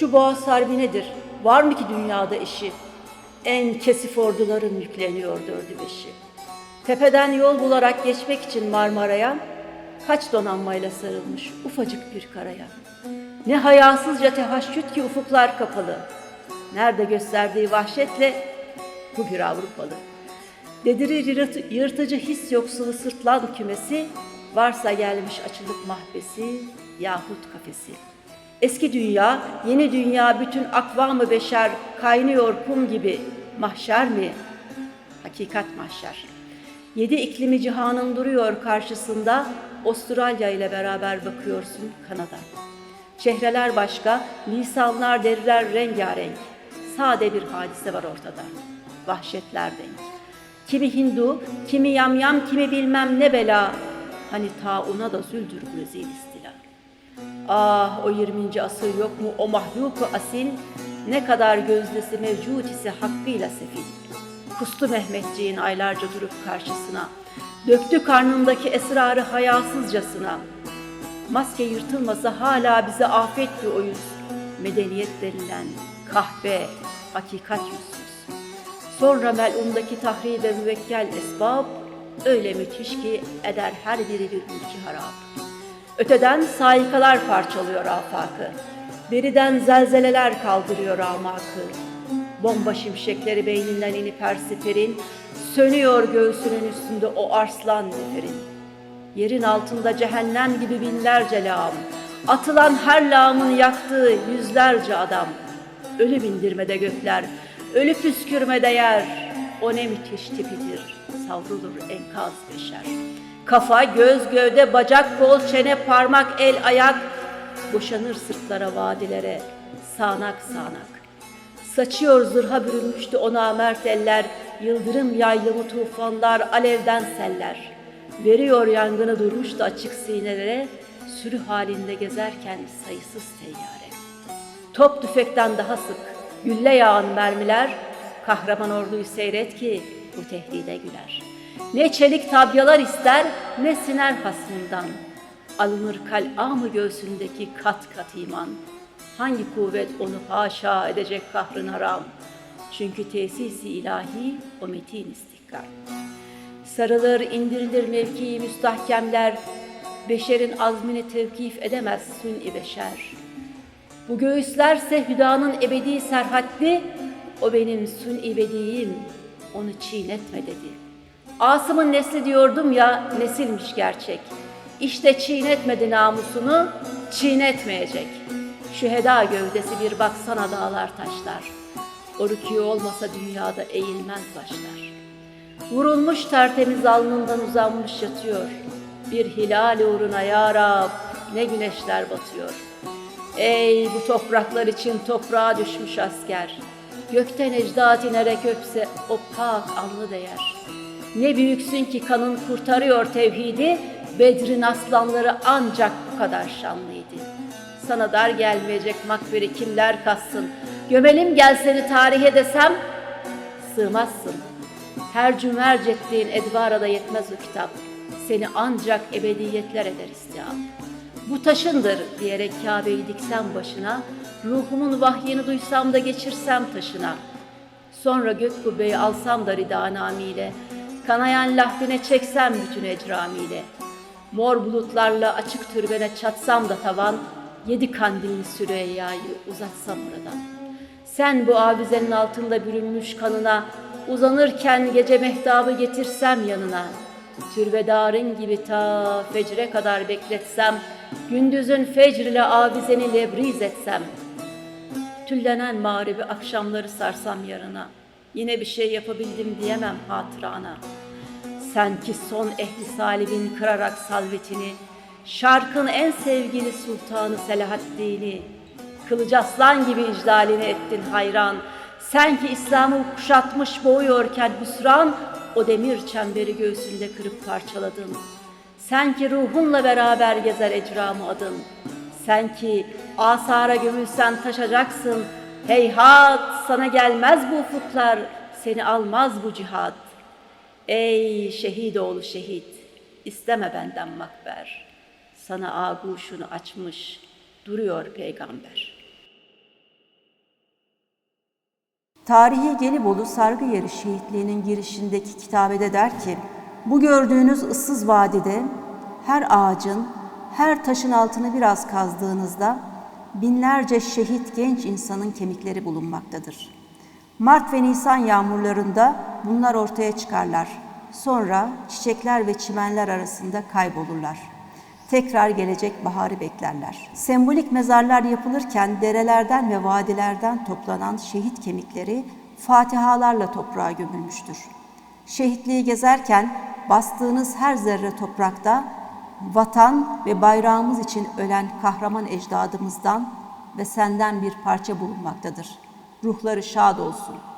Şu boğaz harbi nedir? Var mı ki dünyada eşi? En kesif orduların yükleniyor dördü beşi. Tepeden yol bularak geçmek için Marmara'ya kaç donanmayla sarılmış ufacık bir karaya. Ne hayasızca tehaşüt ki ufuklar kapalı. Nerede gösterdiği vahşetle bu bir Avrupalı. Dedirir yırt- yırtıcı his yoksulu sırtlan kümesi, varsa gelmiş açılıp mahbesi yahut kafesi. Eski dünya, yeni dünya bütün akvamı beşer kaynıyor kum gibi mahşer mi? Hakikat mahşer. Yedi iklimi cihanın duruyor karşısında, Avustralya ile beraber bakıyorsun Kanada. Çehreler başka, lisanlar deriler rengarenk. Sade bir hadise var ortada. Vahşetler denk. Kimi Hindu, kimi yamyam, kimi bilmem ne bela. Hani tauna da züldür bu rezil istila. Ah o 20. asır yok mu o mahluku asil, ne kadar gözdesi mevcut ise hakkıyla sefil. Kustu Mehmetciğin aylarca durup karşısına, döktü karnındaki esrarı hayasızcasına. Maske yırtılmasa hala bize afetti o yüz. Medeniyet denilen kahve, hakikat yüzsüz. Sonra melundaki tahribe müvekkel esbab, öyle müthiş ki eder her biri bir ülke harap. Öteden saikalar parçalıyor afakı, beriden zelzeleler kaldırıyor amakı. Bomba şimşekleri beyninden inip her siperin, sönüyor göğsünün üstünde o arslan neferin. Yerin altında cehennem gibi binlerce lağım. Atılan her lağımın yaktığı yüzlerce adam. Ölü bindirmede gökler, ölü püskürmede yer. O ne müthiş tipidir, savrulur enkaz beşer. Kafa, göz, gövde, bacak, kol, çene, parmak, el, ayak. Boşanır sırtlara, vadilere, sağanak sağanak. Saçıyor zırha bürünmüştü ona mert eller, yıldırım yaylımı tufanlar, alevden seller. Veriyor yangını durmuştu açık sinelere, sürü halinde gezerken sayısız teyyare. Top tüfekten daha sık, gülle yağan mermiler, kahraman orduyu seyret ki bu tehdide güler. Ne çelik tabyalar ister, ne siner hasmından. Alınır kal'amı göğsündeki kat kat iman. Hangi kuvvet onu haşa edecek kahrın haram? Çünkü tesisi ilahi o metin istikrar. Sarılır, indirilir mevki müstahkemler, beşerin azmini tevkif edemez sün-i beşer. Bu göğüslerse hüdanın ebedi serhatli, o benim sün-i bediyim, onu çiğnetme dedi. Asım'ın nesli diyordum ya, nesilmiş gerçek. İşte çiğnetmedi namusunu, çiğnetmeyecek. Şüheda gövdesi bir baksana dağlar taşlar. O rükû olmasa dünyada eğilmez başlar. Vurulmuş tertemiz alnından uzanmış yatıyor. Bir hilal uğruna ya Rab ne güneşler batıyor. Ey bu topraklar için toprağa düşmüş asker. Gökten ecdat inerek öpse o pak alnı değer. Ne büyüksün ki kanın kurtarıyor tevhidi, Bedrin aslanları ancak bu kadar şanlıydı. Sana dar gelmeyecek makberi kimler kassın, gömelim gel seni tarihe desem, sığmazsın. Her cümerc ettiğin edvara da yetmez o kitap. Seni ancak ebediyetler eder istihap. Bu taşındır diyerek Kabe'yi diksem başına, ruhumun vahyini duysam da geçirsem taşına. Sonra gök kubbeyi alsam da ridanamiyle, kanayan lahvine çeksem bütün ecramiyle. Mor bulutlarla açık türbene çatsam da tavan, yedi kandilli Süreyya'yı uzatsam oradan. Sen bu avizenin altında bürünmüş kanına, uzanırken gece mehtabı getirsem yanına. Türbedarın gibi ta fecre kadar bekletsem, gündüzün fecr ile avizeni lebriz etsem. Tüllenen mağribi akşamları sarsam yarına, yine bir şey yapabildim diyemem hatırana. Sen ki son ehli salibin kırarak salvetini, şarkın en sevgili sultanı Selahaddin'i, kılıç aslan gibi iclalini ettin hayran. Sen ki İslam'ı kuşatmış boğuyorken hüsran, o demir çemberi göğsünde kırıp parçaladın. Sen ki ruhunla beraber gezer ecramı adın. Sen ki asara gömülsen taşacaksın. Heyhat sana gelmez bu ufuklar, seni almaz bu cihat. Ey şehit oğlu şehit, isteme benden makber. Sana aguşunu açmış duruyor peygamber.'' Tarihi Gelibolu Sargı Yeri şehitliğinin girişindeki kitabede der ki, bu gördüğünüz ıssız vadide her ağacın, her taşın altını biraz kazdığınızda binlerce şehit genç insanın kemikleri bulunmaktadır. Mart ve Nisan yağmurlarında bunlar ortaya çıkarlar. Sonra çiçekler ve çimenler arasında kaybolurlar. Tekrar gelecek baharı beklerler. Sembolik mezarlar yapılırken derelerden ve vadilerden toplanan şehit kemikleri fatihalarla toprağa gömülmüştür. Şehitliği gezerken bastığınız her zerre toprakta vatan ve bayrağımız için ölen kahraman ecdadımızdan ve senden bir parça bulunmaktadır. Ruhları şad olsun.''